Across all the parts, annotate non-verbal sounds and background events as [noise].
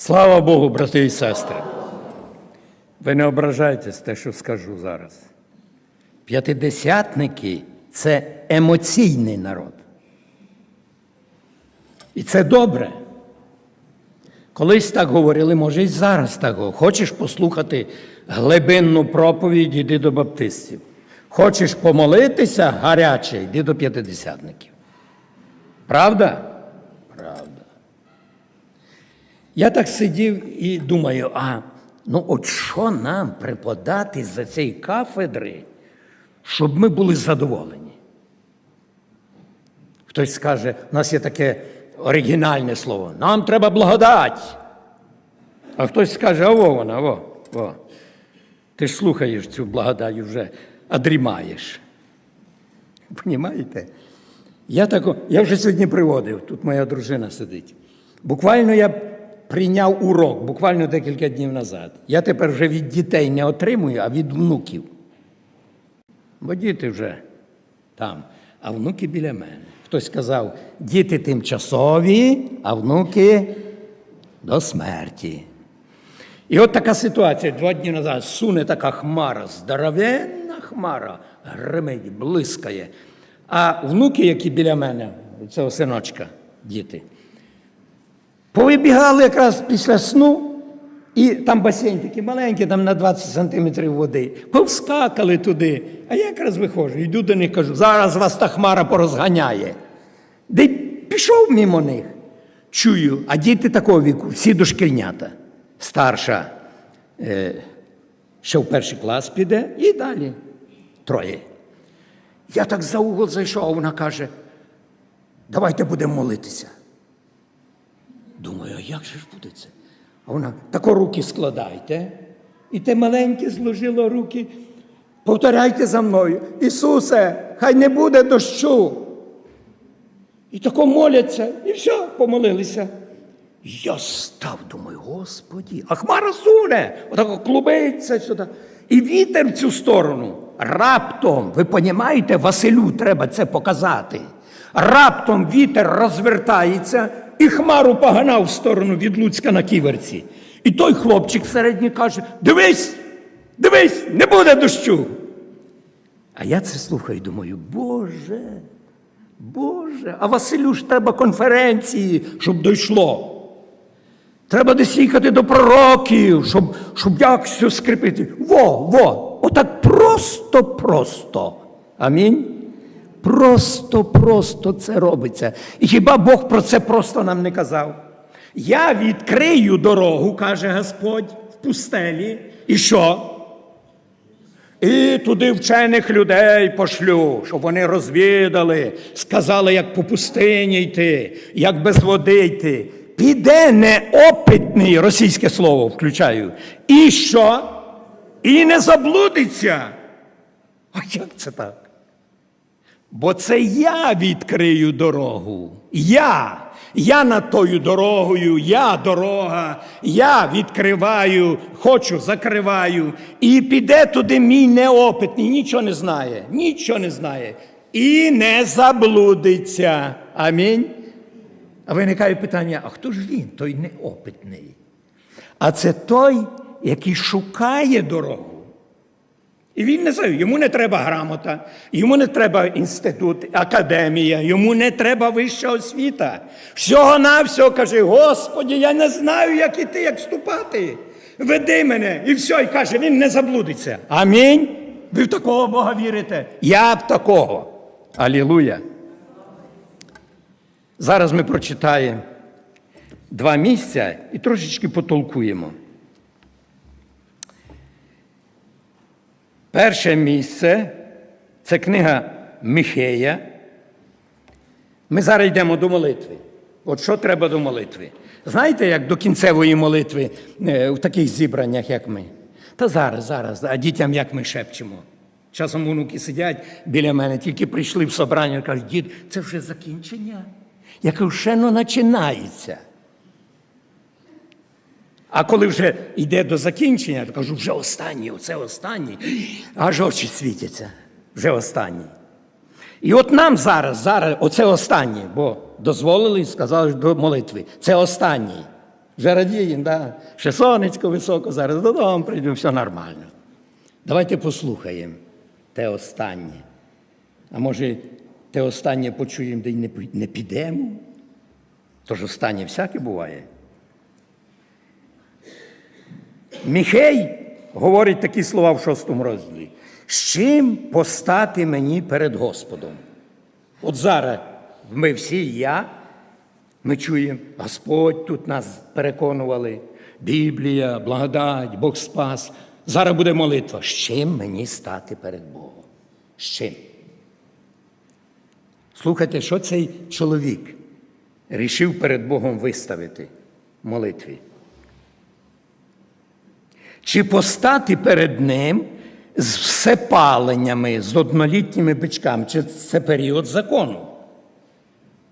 Слава Богу, брати і сестри. Ви не ображайтесь те, що скажу зараз. П'ятидесятники це емоційний народ. І це добре. Колись так говорили, може, і зараз так. Хочеш послухати глибинну проповідь, йди до баптистів. Хочеш помолитися гаряче, йди до п'ятидесятників. Правда. Я так сидів і думаю, а ну от що нам преподати за цієї кафедри, щоб ми були задоволені? Хтось скаже, у нас є таке оригінальне слово. Нам треба благодать. А хтось скаже, а во вона, во, во. Ти ж слухаєш цю благодать вже, а дрімаєш. Понімаєте? Я, тако, я вже сьогодні приводив, тут моя дружина сидить. Буквально я прийняв урок, буквально декілька днів назад. Я тепер вже від дітей не отримую, а від внуків. Бо діти вже там, а внуки біля мене. Хтось сказав, діти тимчасові, а внуки до смерті. І от така ситуація два дні назад суне така хмара, здоровенна хмара, гримить, блискає. А внуки, які біля мене, цього синочка, діти, повибігали якраз після сну, і там басейн такий маленький, там на 20 сантиметрів води. Повскакали туди. А я якраз виходжу, йду до них кажу, зараз вас та хмара порозганяє. Де пішов мимо них. Чую, а діти такого віку, всі дошкільнята. Старша е, ще в перший клас піде і далі троє. Я так за угол зайшов, а вона каже, давайте будемо молитися. Думаю, а як же ж буде це? А вона тако руки складайте. І те маленьке зложило руки. Повторяйте за мною. Ісусе, хай не буде дощу. І тако моляться, і все, помолилися. Я став, думаю, Господі, а хмара суне, отако клубиться сюди. І вітер в цю сторону. Раптом, ви розумієте, Василю треба це показати. Раптом вітер розвертається і хмару поганав в сторону від Луцька на ківерці. І той хлопчик середній каже: Дивись, дивись, не буде дощу. А я це слухаю, думаю, Боже, Боже, а Василю ж треба конференції, щоб дійшло. Треба десь їхати до пророків, щоб, щоб якось все скріпити. Во, во, отак просто-просто. Амінь. Просто-просто це робиться. І хіба Бог про це просто нам не казав? Я відкрию дорогу, каже Господь, в пустелі. І що? І туди вчених людей пошлю, щоб вони розвідали, сказали, як по пустині йти, як без води йти. Піде неопитний російське слово включаю. І що? І не заблудиться. А як це так? Бо це я відкрию дорогу. Я. Я над тою дорогою, я дорога, я відкриваю, хочу, закриваю. І піде туди мій неопитний, нічого не знає, нічого не знає. І не заблудиться. Амінь. А виникає питання: а хто ж він, той неопитний? А це той, який шукає дорогу. І він не знає, йому не треба грамота, йому не треба інститут, академія, йому не треба вища освіта. Всього навсього каже, Господі, я не знаю, як іти, як вступати. Веди мене. І все, і каже, він не заблудиться. Амінь. Ви в такого Бога вірите? Я в такого. Алілуя. Зараз ми прочитаємо два місця і трошечки потолкуємо. Перше місце це книга Михея. Ми зараз йдемо до молитви. От що треба до молитви? Знаєте, як до кінцевої молитви е, в таких зібраннях, як ми? Та зараз, зараз, а дітям як ми шепчемо. Часом онуки сидять біля мене, тільки прийшли в собрання, і кажуть, дід, це вже закінчення. Я кажу, ще не починається. А коли вже йде до закінчення, то кажу, вже останній, оце останній, аж очі світяться, вже останній. І от нам зараз, зараз, оце останнє, бо дозволили і сказали до молитви. Це останній. Вже радіємо, да? ще сонечко високо, зараз додому прийдемо, все нормально. Давайте послухаємо те останнє. А може, те останнє почуємо, де й не підемо? Тож останнє всяке буває. Міхей говорить такі слова в шостому розділі. З чим постати мені перед Господом? От зараз ми всі, я, ми чуємо, Господь тут нас переконували, Біблія, благодать, Бог спас. Зараз буде молитва. З чим мені стати перед Богом? З чим? Слухайте, що цей чоловік рішив перед Богом виставити в молитві? Чи постати перед ним з всепаленнями, з однолітніми бичками, чи це період закону?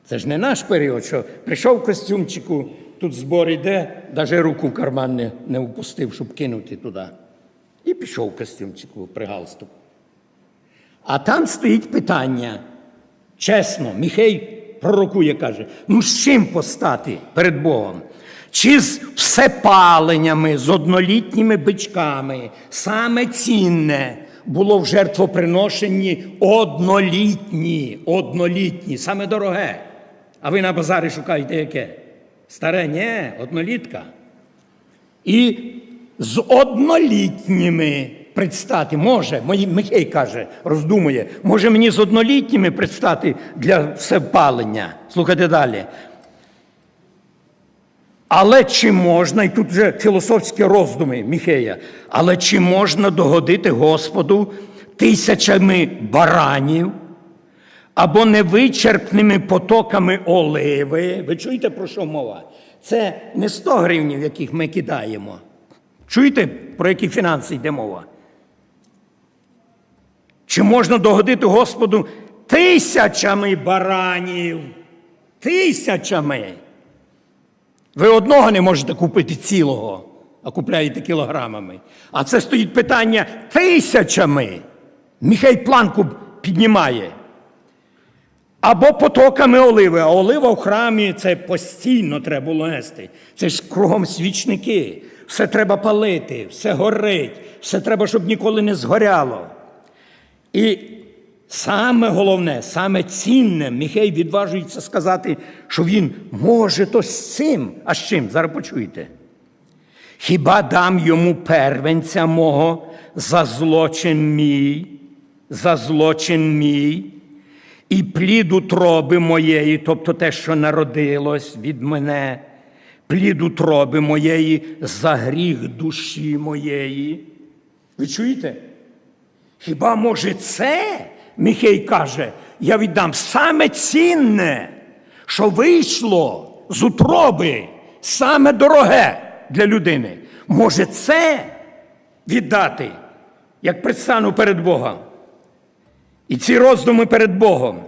Це ж не наш період, що прийшов костюмчику, тут збор іде, навіть руку в карман не, не впустив, щоб кинути туди. І пішов костюмчику при галстуку. А там стоїть питання. Чесно, Міхей пророкує, каже: ну з чим постати перед Богом? Чи з всепаленнями, з однолітніми бичками, саме цінне було в жертвоприношенні однолітні, однолітні, саме дороге. А ви на базарі шукаєте яке? Старе, ні, однолітка. І з однолітніми предстати може, Михей каже, роздумує, може мені з однолітніми предстати для всепалення. Слухайте далі. Але чи можна, і тут вже філософські роздуми Міхея, але чи можна догодити Господу тисячами баранів або невичерпними потоками оливи? Ви чуєте, про що мова? Це не 100 гривнів, яких ми кидаємо. Чуєте, про які фінанси йде мова? Чи можна догодити Господу тисячами баранів? Тисячами. Ви одного не можете купити цілого, а купляєте кілограмами. А це стоїть питання тисячами. Міхей планку піднімає. Або потоками оливи. А олива в храмі це постійно треба було нести. Це ж кругом свічники. Все треба палити, все горить, все треба, щоб ніколи не згоряло. І саме головне, саме цінне, Міхей відважується сказати, що він може то з цим. А з чим? Зараз почуєте. Хіба дам йому первенця мого за злочин мій, за злочин мій, і плід утроби моєї, тобто те, що народилось від мене, плід утроби моєї за гріх душі моєї. Ви чуєте? Хіба може це, Міхей каже, я віддам саме цінне, що вийшло з утроби, саме дороге для людини. Може це віддати, як предстану перед Богом. І ці роздуми перед Богом.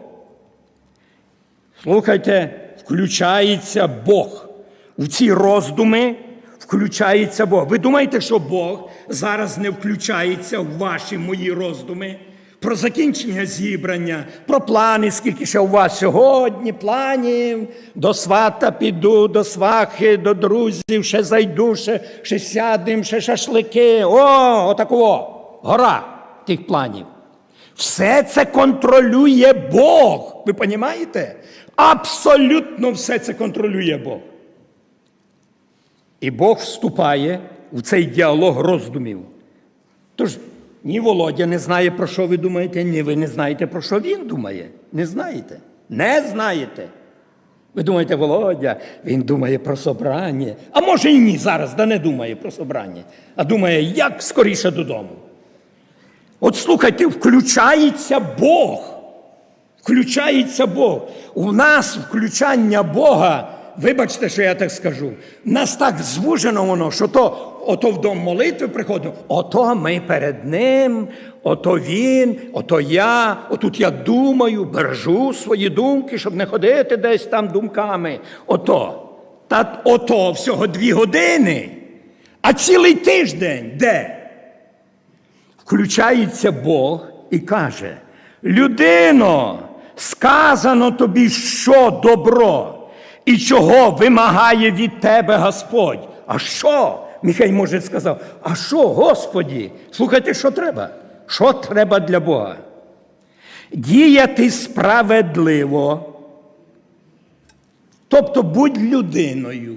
Слухайте, включається Бог. У ці роздуми включається Бог. Ви думаєте, що Бог зараз не включається в ваші мої роздуми? Про закінчення зібрання, про плани, скільки ще у вас сьогодні планів, до свата піду, до свахи, до друзів, ще зайду, ще, ще сядем, ще шашлики. О, отакого, гора тих планів. Все це контролює Бог. Ви розумієте? Абсолютно все це контролює Бог. І Бог вступає в цей діалог роздумів. Тож ні Володя не знає, про що ви думаєте, ні ви не знаєте, про що він думає. Не знаєте. Не знаєте. Ви думаєте, Володя, він думає про собрання. А може і ні зараз, да не думає про собрання, а думає, як скоріше додому. От слухайте, включається Бог. Включається Бог. У нас включання Бога, вибачте, що я так скажу, в нас так звужено воно, що то ото в дом молитви приходимо, ото ми перед ним, ото він, ото я, отут я думаю, бережу свої думки, щоб не ходити десь там думками. Ото. Та ото всього дві години, а цілий тиждень де? Включається Бог і каже: Людино, сказано тобі, що добро, і чого вимагає від тебе Господь. А що? Михай може сказав, а що, Господі? Слухайте, що треба? Що треба для Бога? Діяти справедливо. Тобто будь людиною.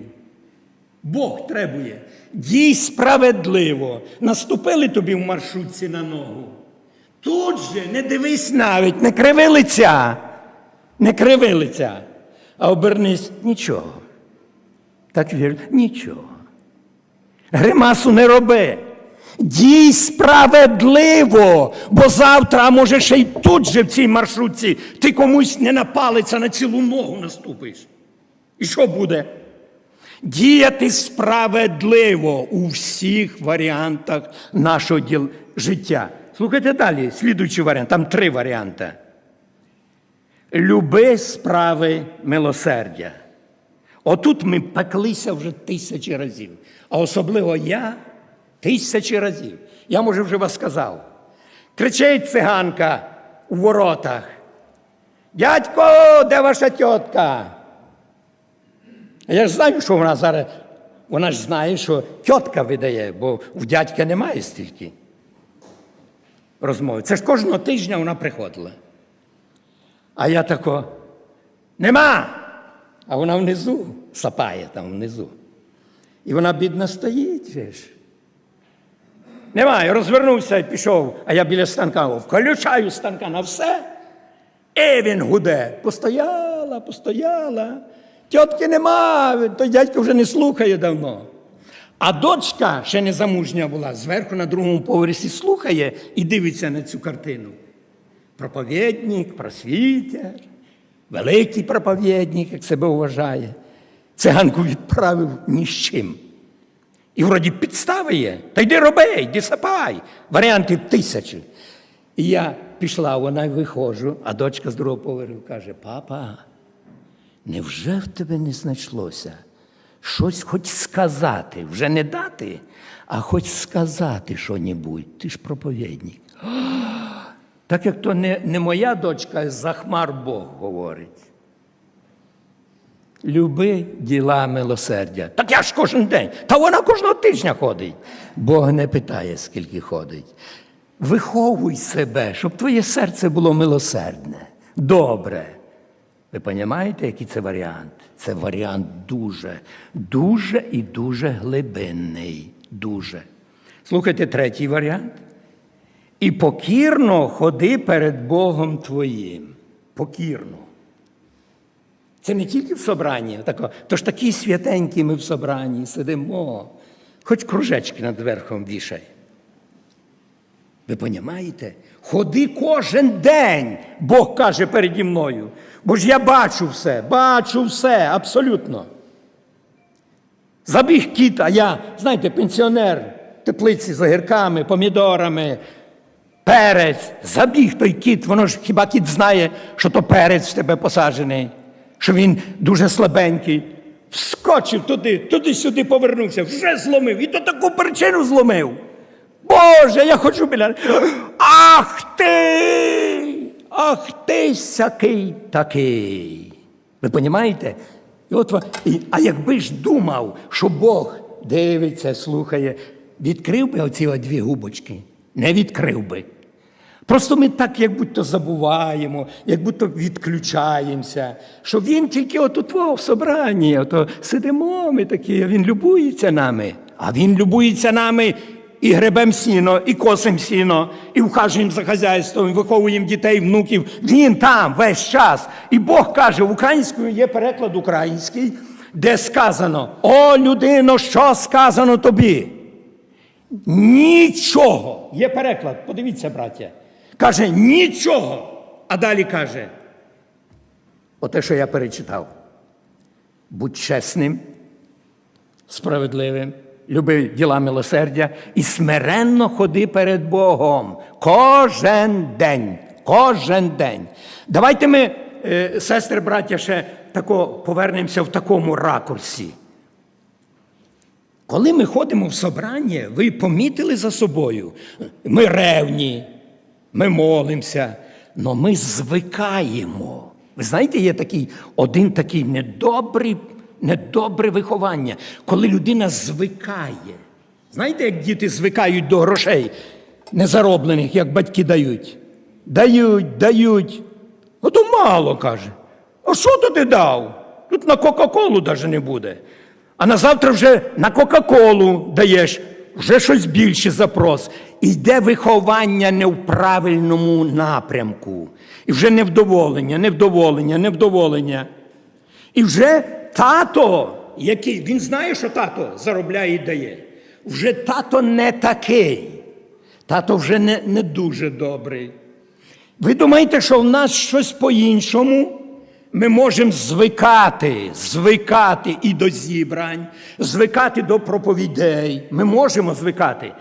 Бог требує. Дій справедливо. Наступили тобі в маршрутці на ногу. Тут же не дивись навіть, не криви лиця, не криви лиця, а обернись нічого. Так вір, нічого. Гримасу не роби. Дій справедливо, бо завтра, а може ще й тут же в цій маршрутці, ти комусь не на палець, а на цілу ногу наступиш. І що буде? Діяти справедливо у всіх варіантах нашого діл... життя. Слухайте далі, слідуючий варіант, там три варіанти. Люби справи милосердя. Отут ми пеклися вже тисячі разів. А особливо я тисячі разів. Я, може, вже вас сказав. Кричить циганка у воротах. Дядько, де ваша тітка? Я ж знаю, що вона зараз. Вона ж знає, що тітка видає, бо в дядька немає стільки розмови. Це ж кожного тижня вона приходила. А я тако, нема. А вона внизу сапає там внизу. І вона бідна стоїть. ж. Немає, розвернувся і пішов, а я біля станка включаю станка на все. І він гуде. Постояла, постояла. Тітки нема, той дядько вже не слухає давно. А дочка ще не замужня була, зверху на другому поверсі слухає і дивиться на цю картину. Проповідник, просвітер, великий проповідник, як себе вважає. Циганку відправив ні з чим. І вроді підстави є. Та йди роби, йди сапай. Варіантів тисячі. І я пішла, вона виходжу, а дочка з другого поверху каже: Папа, невже в тебе не знайшлося? Щось хоч сказати, вже не дати, а хоч сказати що-небудь. Ти ж проповідник. [gasps] Так як то не, не моя дочка, за хмар Бог говорить. Люби діла милосердя. Так я ж кожен день. Та вона кожного тижня ходить. Бог не питає, скільки ходить. Виховуй себе, щоб твоє серце було милосердне, добре. Ви розумієте, який це варіант? Це варіант дуже, дуже і дуже глибинний. Дуже. Слухайте третій варіант. І покірно ходи перед Богом твоїм. Покірно. Це не тільки в собранні, тако, то ж такі святенькі ми в собранні сидимо, хоч кружечки над верхом вішай. Ви розумієте? Ходи кожен день, Бог каже переді мною. Бо ж я бачу все, бачу все, абсолютно. Забіг кіт, а я, знаєте, пенсіонер, теплиці з огірками, помідорами, перець. Забіг той кіт, воно ж хіба кіт знає, що то перець в тебе посаджений, що він дуже слабенький. Вскочив туди, туди-сюди повернувся, вже зломив, і то таку причину зломив. Боже, я хочу біля. Ах ти! Ах ти сякий такий. Ви розумієте? І от, і, а якби ж думав, що Бог дивиться, слухає, відкрив би оці дві губочки? Не відкрив би. Просто ми так, як будто забуваємо, як будто відключаємося, що він тільки от у твого собранні, ото сидимо ми такі, він любується нами, а він любується нами і гребем сіно, і косим сіно, і вхажуємо за хазяйством, і виховуємо дітей, внуків. Він там весь час. І Бог каже, українською є переклад український, де сказано: О, людино, що сказано тобі? Нічого. Є переклад, подивіться, браття. Каже, нічого. А далі каже, оте, що я перечитав. Будь чесним, справедливим, люби діла милосердя і смиренно ходи перед Богом. Кожен день. Кожен день. Давайте ми, е, сестри, браття, ще тако повернемося в такому ракурсі. Коли ми ходимо в собрання, ви помітили за собою, ми ревні, ми молимося, але ми звикаємо. Ви знаєте, є такий один такий недобрий, недобре виховання, коли людина звикає. Знаєте, як діти звикають до грошей незароблених, як батьки дають? Дають, дають. Ото мало каже. А що то ти дав? Тут на Кока-Колу навіть не буде. А на завтра вже на Кока-Колу даєш, вже щось більше запрос. Йде виховання не в правильному напрямку. І вже невдоволення, невдоволення, невдоволення. І вже тато, який він знає, що тато заробляє і дає. Вже тато не такий. Тато вже не, не дуже добрий. Ви думаєте, що в нас щось по-іншому? Ми можемо звикати, звикати і до зібрань, звикати до проповідей. Ми можемо звикати.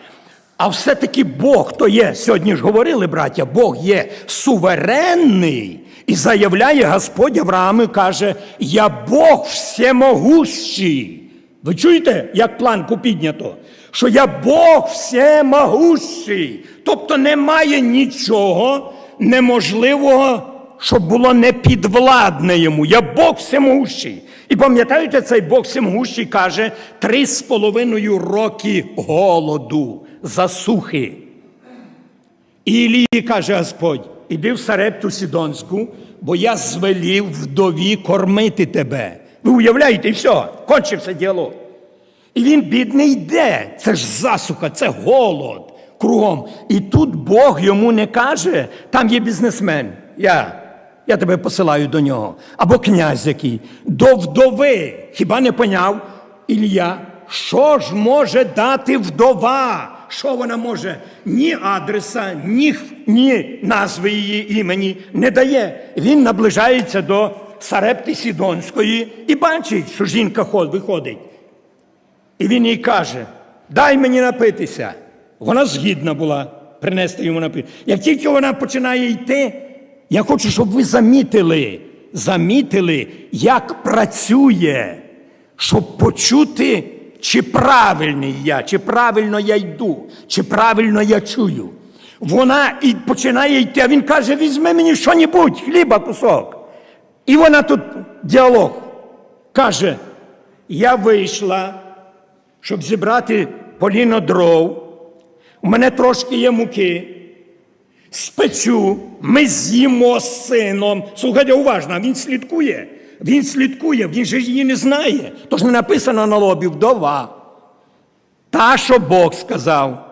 А все-таки Бог то є, сьогодні ж говорили, браття, Бог є суверенний і заявляє Господь Аврааму, каже: Я Бог всемогущий. Ви чуєте, як планку піднято? Що я Бог всемогущий. Тобто немає нічого неможливого, щоб було непідвладне йому. Я Бог всемогущий. І пам'ятаєте, цей Бог всемогущий каже три з половиною роки голоду, засухи. І Ілії каже Господь, іди в Сарепту Сідонську, бо я звелів вдові кормити тебе. Ви уявляєте, і все, кончився діалог. І він, бідний, йде. Це ж засуха, це голод кругом. І тут Бог йому не каже, там є бізнесмен. Я, я тебе посилаю до нього. Або князь який. До вдови. Хіба не поняв Ілля? Що ж може дати вдова? Що вона може? Ні адреса, ні, ні назви її імені не дає. Він наближається до Сарепти Сідонської і бачить, що жінка виходить. І він їй каже: дай мені напитися. Вона згідна була принести йому напити. Як тільки вона починає йти, я хочу, щоб ви замітили, замітили, як працює, щоб почути, чи правильний я, чи правильно я йду, чи правильно я чую. Вона і починає йти, а він каже: візьми мені що-небудь, хліба кусок. І вона тут діалог каже: я вийшла щоб зібрати поліно дров. У мене трошки є муки. Спечу, ми з'їмо з сином. Слухайте уважно, він слідкує. Він слідкує, він же її не знає. Тож не написано на лобі вдова. Та, що Бог сказав.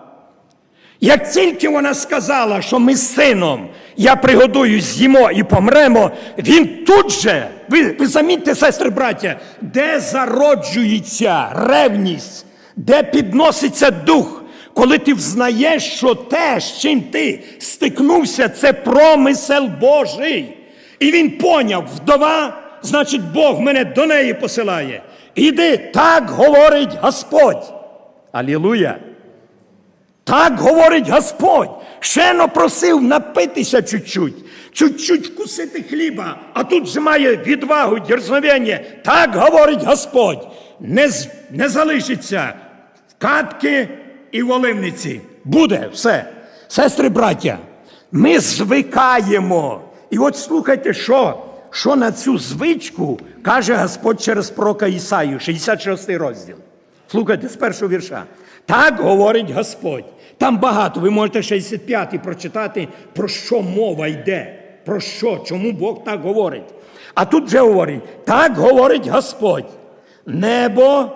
Як тільки вона сказала, що ми з сином, я пригодую, з'їмо і помремо, він тут же, ви, ви замітьте, сестри, браття, де зароджується ревність, де підноситься дух, коли ти взнаєш, що те, з чим ти стикнувся, це промисел Божий. І він поняв, вдова, значить, Бог мене до неї посилає. Іди, так говорить Господь. Алілуя! Так говорить Господь. Ще но просив напитися чуть-чуть, чуть-чуть вкусити хліба, а тут же має відвагу, дерзновення. Так говорить Господь. Не, не залишиться в катки і в оливниці. Буде все. Сестри, браття, ми звикаємо. І от слухайте, що, що на цю звичку каже Господь через пророка Ісаю, 66 розділ. Слухайте з першого вірша. Так говорить Господь. Там багато, ви можете 65-й прочитати, про що мова йде, про що, чому Бог так говорить. А тут вже говорить, так говорить Господь. Небо,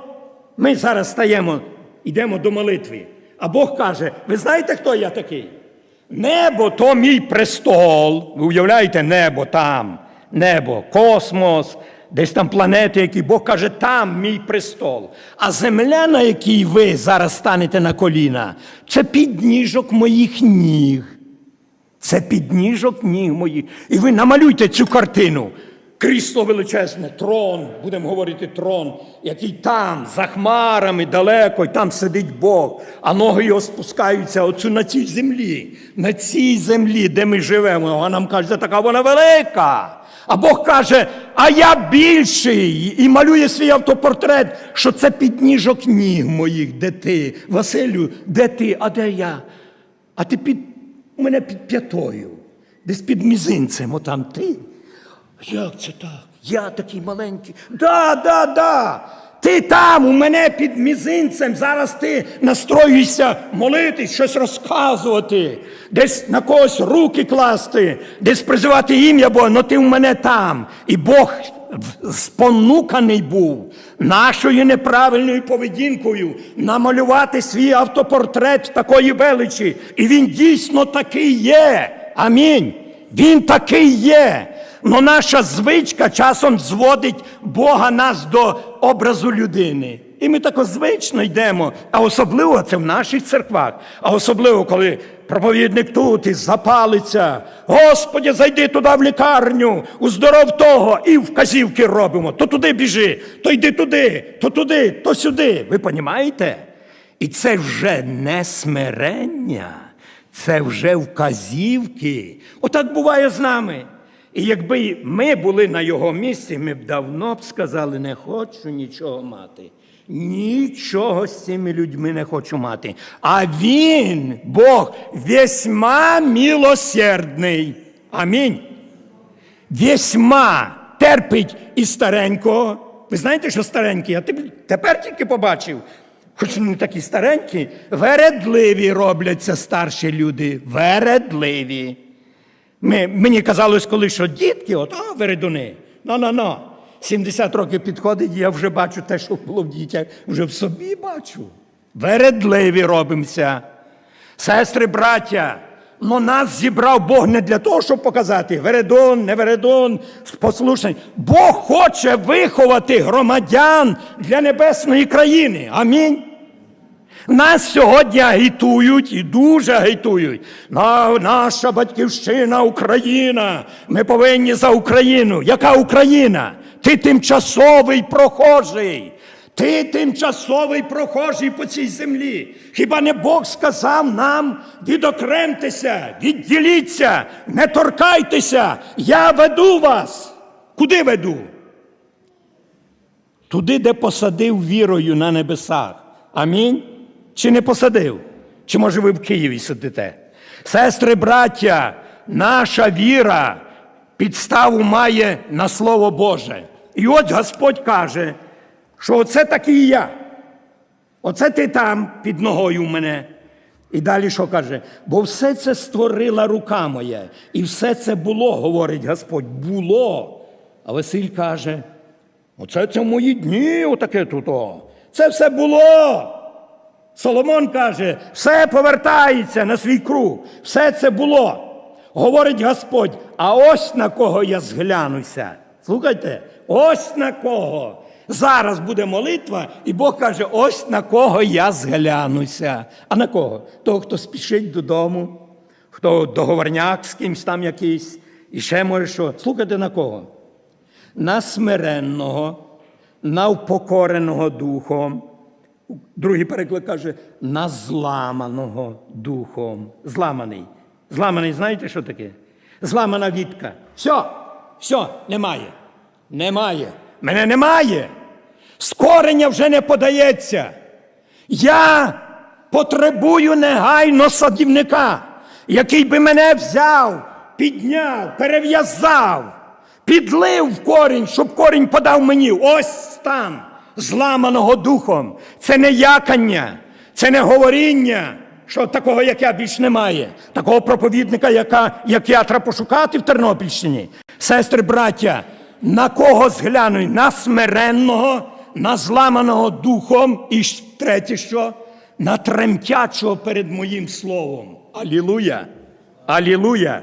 ми зараз стаємо, йдемо до молитви. А Бог каже: ви знаєте, хто я такий? Небо то мій престол. Ви уявляєте, небо там, небо, космос, десь там планети, які Бог каже, там мій престол. А земля, на якій ви зараз станете на коліна, це підніжок моїх ніг. Це підніжок ніг моїх. І ви намалюйте цю картину. Крісло величезне, трон, будемо говорити трон, який там, за хмарами далеко, і там сидить Бог, а ноги його спускаються оцю на цій землі, на цій землі, де ми живемо. А нам каже, така вона велика. А Бог каже, а я більший, і малює свій автопортрет, що це підніжок ніг моїх, де ти, Василю, де ти, а де я? А ти під у мене під п'ятою, десь під мізинцем, отам ти. Як це так? Я такий маленький. Да, да, да. Ти там, у мене під мізинцем, зараз ти настроюєшся молитись, щось розказувати, десь на когось руки класти, десь призивати ім'я Бога, але ти у мене там. І Бог спонуканий був нашою неправильною поведінкою намалювати свій автопортрет такої величі. І він дійсно такий є. Амінь. Він такий є. Но наша звичка часом зводить Бога нас до образу людини. І ми тако звично йдемо. А особливо це в наших церквах. А особливо, коли проповідник тут і запалиться. Господи, зайди туди в лікарню, уздоров того, і вказівки робимо. То туди біжи, то йди туди, то туди, то сюди. Ви розумієте? І це вже не смирення, це вже вказівки. Отак буває з нами. І якби ми були на його місці, ми б давно б сказали, не хочу нічого мати. Нічого з цими людьми не хочу мати. А він, Бог, весьма милосердний. Амінь. Весьма терпить і старенького. Ви знаєте, що старенький? Теп- тепер тільки побачив. Хоч не такі старенькі, вередливі робляться старші люди. Вередливі. Ми, мені казалось, коли що дітки, от, а, вередуни. Ну-ну-ну. 70 років підходить, я вже бачу те, що було в дітях, вже в собі бачу. Вередливі робимося. Сестри, браття, ну нас зібрав Бог не для того, щоб показати Вередон, не Вередон, послушний. Бог хоче виховати громадян для небесної країни. Амінь. Нас сьогодні агітують і дуже агітують. На, наша батьківщина Україна. Ми повинні за Україну. Яка Україна? Ти тимчасовий прохожий. Ти тимчасовий прохожий по цій землі. Хіба не Бог сказав нам відокремтеся, відділіться, не торкайтеся, я веду вас. Куди веду? Туди, де посадив вірою на небесах. Амінь. Чи не посадив? Чи може ви в Києві сидите? Сестри, браття, наша віра підставу має на Слово Боже. І от Господь каже, що оце такий я. Оце ти там під ногою у мене. І далі що каже? Бо все це створила рука моя. І все це було, говорить Господь, було. А Василь каже, оце це в мої дні, отаке тут. Це все було. Соломон каже, все повертається на свій круг, все це було. Говорить Господь, а ось на кого я зглянуся. Слухайте, ось на кого. Зараз буде молитва, і Бог каже, ось на кого я зглянуся. А на кого? Того, хто спішить додому, хто договорняк з кимсь там якийсь, і ще може що. Слухайте на кого? На смиренного, на впокореного духом. Другий переклад каже, на зламаного духом. Зламаний. Зламаний, знаєте, що таке? Зламана вітка. Все, все, немає. Немає. Мене немає. Скорення вже не подається. Я потребую негайно садівника, який би мене взяв, підняв, перев'язав, підлив в корінь, щоб корінь подав мені. Ось стан зламаного духом. Це не якання, це не говоріння, що такого, як я, більш немає. Такого проповідника, яка, як я, треба пошукати в Тернопільщині. Сестри, браття, на кого зглянуть? На смиренного, на зламаного духом, і третє що? На тремтячого перед моїм словом. Алілуя! Алілуя!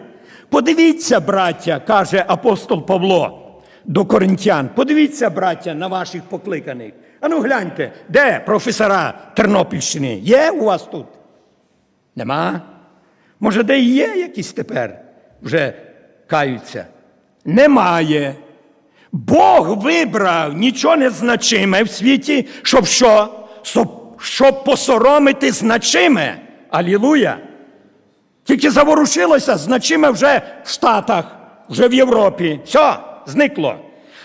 Подивіться, браття, каже апостол Павло до коринтян. Подивіться, браття, на ваших покликаних. Ану гляньте, де професора Тернопільщини? Є у вас тут? Нема? Може, де і є якісь тепер вже каються? Немає. Бог вибрав нічого не значиме в світі, щоб що? Щоб посоромити значиме. Алілуя! Тільки заворушилося, значиме вже в Штатах, вже в Європі. Все, зникло.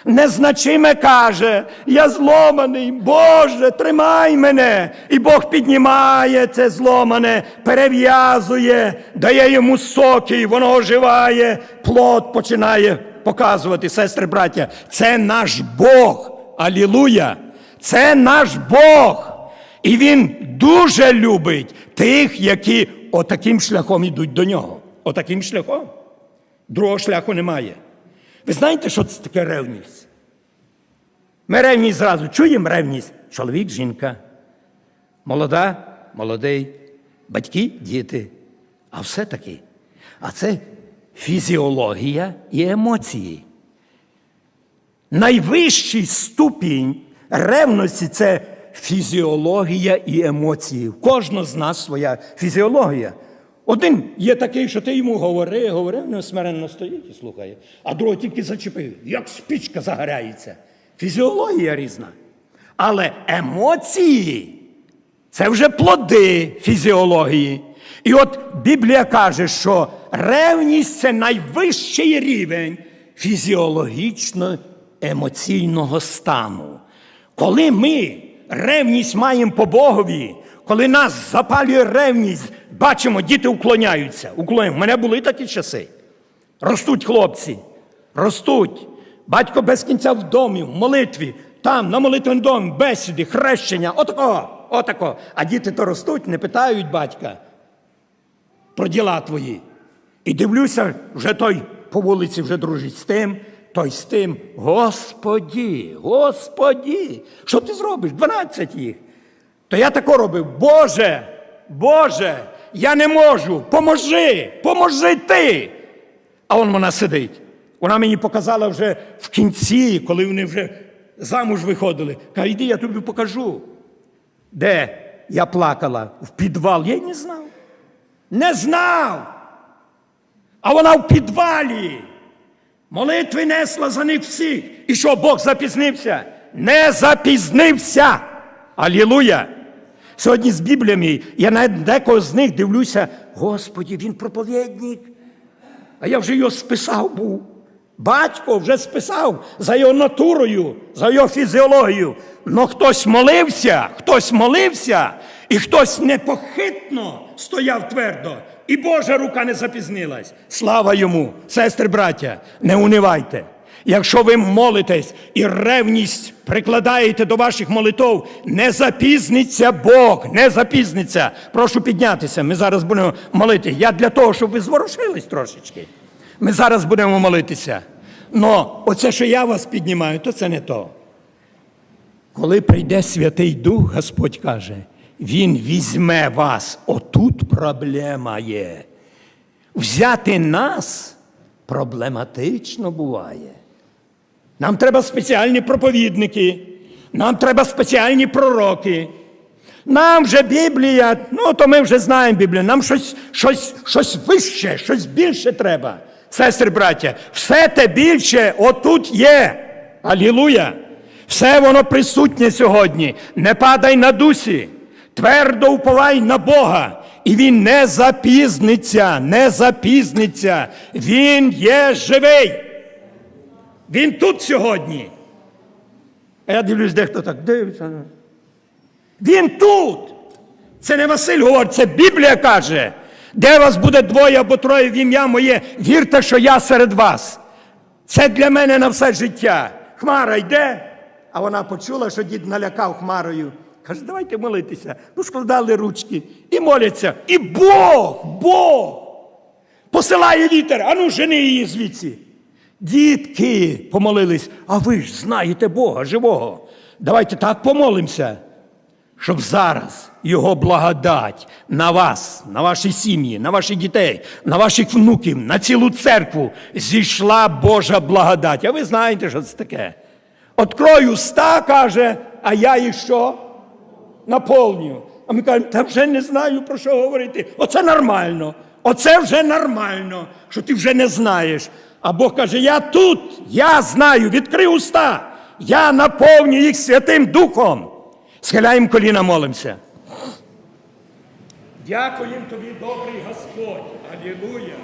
Незначиме каже, я зломаний, Боже, тримай мене. І Бог піднімає це зломане, перев'язує, дає йому соки, воно оживає, плод починає показувати, сестри, браття. Це наш Бог. Алілуя! Це наш Бог. І Він дуже любить тих, які отаким шляхом йдуть до нього. Отаким шляхом. Другого шляху немає. Ви знаєте, що це таке ревність? Ми ревність зразу чуємо ревність. Чоловік, жінка, молода, молодий, батьки, діти. А все-таки, а це фізіологія і емоції. Найвищий ступінь ревності це фізіологія і емоції. У кожного з нас своя фізіологія. Один є такий, що ти йому говори, говори, він смиренно стоїть і слухає, а другий тільки зачепив, як спічка загоряється. Фізіологія різна. Але емоції це вже плоди фізіології. І от Біблія каже, що ревність це найвищий рівень фізіологічно-емоційного стану. Коли ми ревність маємо по Богові, коли нас запалює ревність, бачимо, діти уклоняються. Уклоняються. У мене були такі часи. Ростуть хлопці, ростуть. Батько без кінця в домі, в молитві, там, на молитвеному домі, бесіди, хрещення, отако, отако. А діти то ростуть, не питають батька про діла твої. І дивлюся, вже той по вулиці вже дружить з тим, той з тим. Господі, Господі, що ти зробиш? 12 їх. То я тако робив, Боже, Боже, я не можу, поможи, поможи ти. А он вона сидить. Вона мені показала вже в кінці, коли вони вже замуж виходили. Каже, йди, я тобі покажу. Де я плакала? В підвал. Я й не знав. Не знав. А вона в підвалі. Молитви несла за них всіх. І що Бог запізнився? Не запізнився. Алілуя! Сьогодні з Бібліями я навіть декого з них дивлюся, Господі, він проповідник. А я вже його списав був. Батько вже списав за його натурою, за його фізіологією. Но хтось молився, хтось молився, і хтось непохитно стояв твердо. І Божа рука не запізнилась. Слава йому, сестри, браття, не унивайте. Якщо ви молитесь і ревність прикладаєте до ваших молитов, не запізниться Бог, не запізниться. Прошу піднятися. Ми зараз будемо молити. Я для того, щоб ви зворушились трошечки. Ми зараз будемо молитися. Но оце, що я вас піднімаю, то це не то. Коли прийде Святий Дух, Господь каже, Він візьме вас. Отут проблема є. Взяти нас проблематично буває. Нам треба спеціальні проповідники, нам треба спеціальні пророки. Нам же Біблія, ну то ми вже знаємо Біблію, нам щось, щось, щось вище, щось більше треба. Сестри, браття, все те більше отут є. Алілуя! Все воно присутнє сьогодні. Не падай на дусі, твердо уповай на Бога. І він не запізниться, не запізниться. Він є живий. Він тут сьогодні. А я дивлюсь, дехто так дивиться. Він тут. Це не Василь говорить, це Біблія каже. Де вас буде двоє або троє в ім'я моє, вірте, що я серед вас. Це для мене на все життя. Хмара йде, а вона почула, що дід налякав хмарою. Каже, давайте молитися. Поскладали ручки і моляться. І Бог, Бог посилає вітер, ану жени її звідси. Дітки помолились, а ви ж знаєте Бога живого. Давайте так помолимося, щоб зараз Його благодать на вас, на ваші сім'ї, на ваших дітей, на ваших внуків, на цілу церкву зійшла Божа благодать. А ви знаєте, що це таке? Открою уста, каже, а я їх що? Наповнюю. А ми кажемо, та вже не знаю, про що говорити. Оце нормально. Оце вже нормально, що ти вже не знаєш. А Бог каже: Я тут, я знаю, відкрий уста, я наповню їх Святим Духом. Схиляємо коліна, молимося. Дякуємо тобі, добрий Господь. Алілуя.